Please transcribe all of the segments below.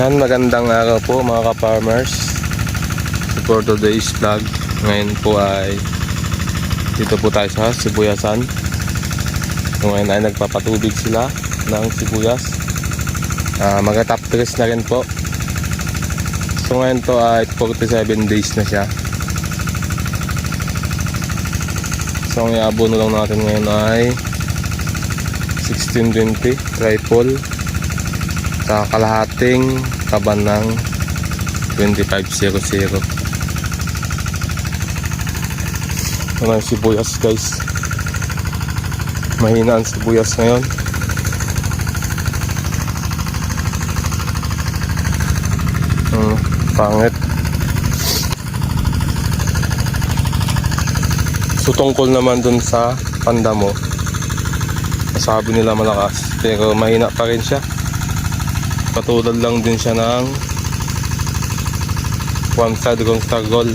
Yan, magandang araw po mga ka-farmers. For today's vlog, ngayon po ay dito po tayo sa Sibuyasan. Ngayon ay nagpapatubig sila ng sibuyas. Ah, Mag-top dress na rin po. So ngayon to ay 47 days na siya. So ang iabono lang natin ngayon ay 1620 triple sa kalahating taban ng 2500 ito na yung sibuyas guys? Mahina ang sibuyas ngayon. Hmm, pangit. So tungkol naman dun sa panda mo sabi nila malakas pero mahina pa rin siya Patulad lang din siya ng star goal.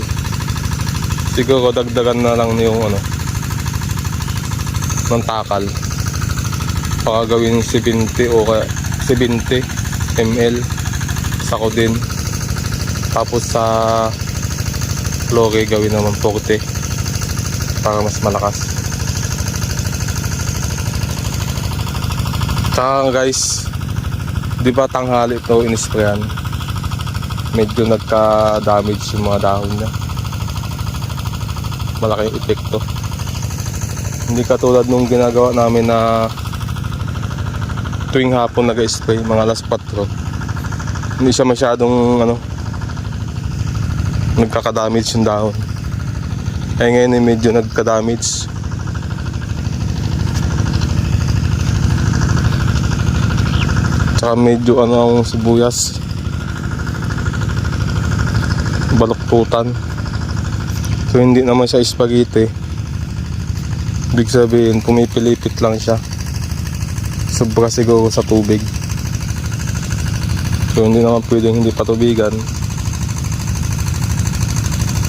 Siguro dagdagan na lang yung ano ng takal. Baka gawin 70 o kaya 70 ml sa din. Tapos sa lore gawin naman 40 para mas malakas. Tsaka guys, di ba tanghali ito inisprayan? Medyo nagka-damage yung mga dahon niya. Malaking epekto. Hindi katulad nung ginagawa namin na tuwing hapon nag-spray mga alas 4 hindi siya masyadong ano nagkaka-damage yung dahon. Kaya ngayon eh, medyo nagka-damage Tsaka medyo ano ang sibuyas. Baluktutan. So hindi naman siya spaghetti. Ibig sabihin pumipilipit lang siya. Sobra siguro sa tubig. So hindi naman pwedeng hindi patubigan.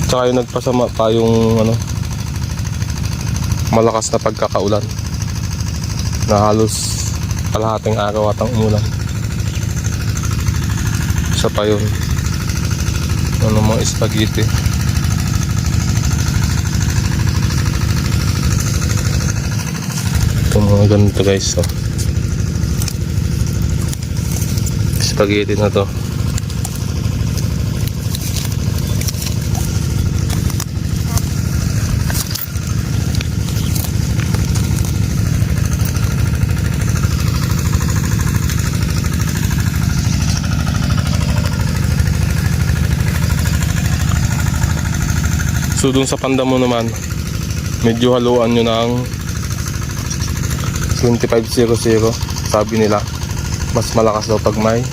Tsaka yung nagpasama pa yung ano malakas na pagkakaulan na halos kalahating araw at ang umulan. Isa pa ano mga spaghetti? Ito mga ganito guys oh. spaghetti na to So dun sa panda mo naman, medyo haluan nyo ng 2500 sabi nila. Mas malakas daw pag may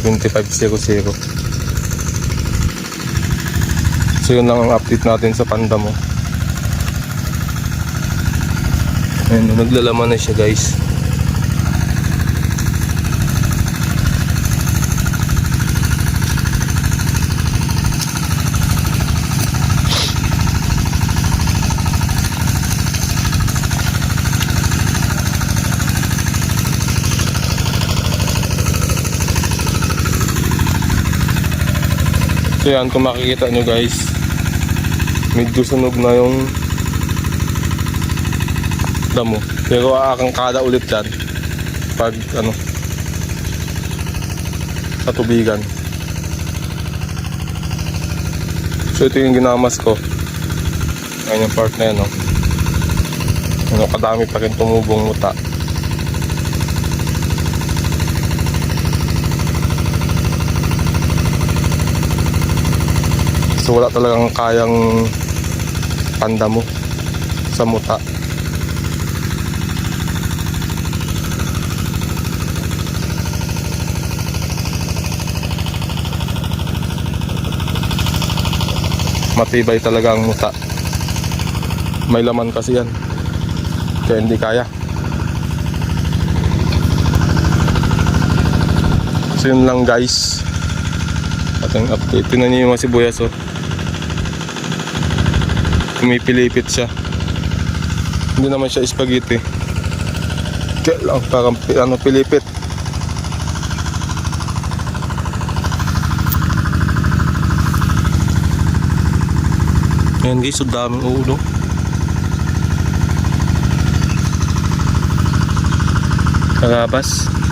2500. So yun lang ang update natin sa panda mo. Ayun, naglalaman na siya guys. So yan, kung makikita nyo guys, medyo sunog na yung damo. Pero aakang kada ulit yan pag ano sa tubigan. So ito yung ginamas ko. Ayan yung part na yan, no? Ano, kadami pa rin tumubong muta. So wala talagang kayang panda mo sa muta. Matibay talaga ang muta. May laman kasi yan. Kaya hindi kaya. So yun lang guys. Ating update. Tingnan niyo yung mga sibuyas oh. Pumipilipit siya. Hindi naman siya spaghetti. Kaya lang, parang ano, pilipit. Ayan guys, so daming ulo. Kalabas. Kalabas.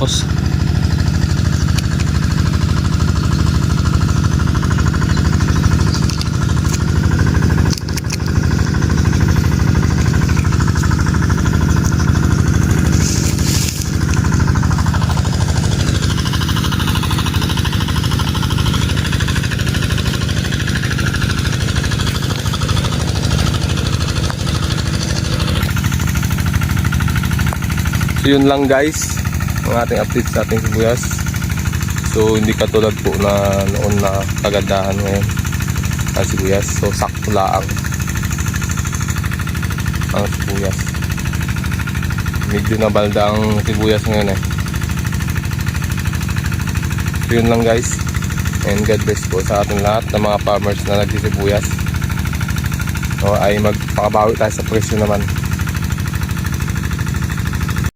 So yun lang guys, ang ating update sa ating sibuyas. So hindi katulad po na noon na kagandahan ngayon ang sibuyas. So sakto laang ang sibuyas. Medyo nabalda ang sibuyas ngayon eh. So yun lang guys. And God bless po sa ating lahat ng mga farmers na nagsisibuyas. So ay magpakabawi tayo sa presyo naman.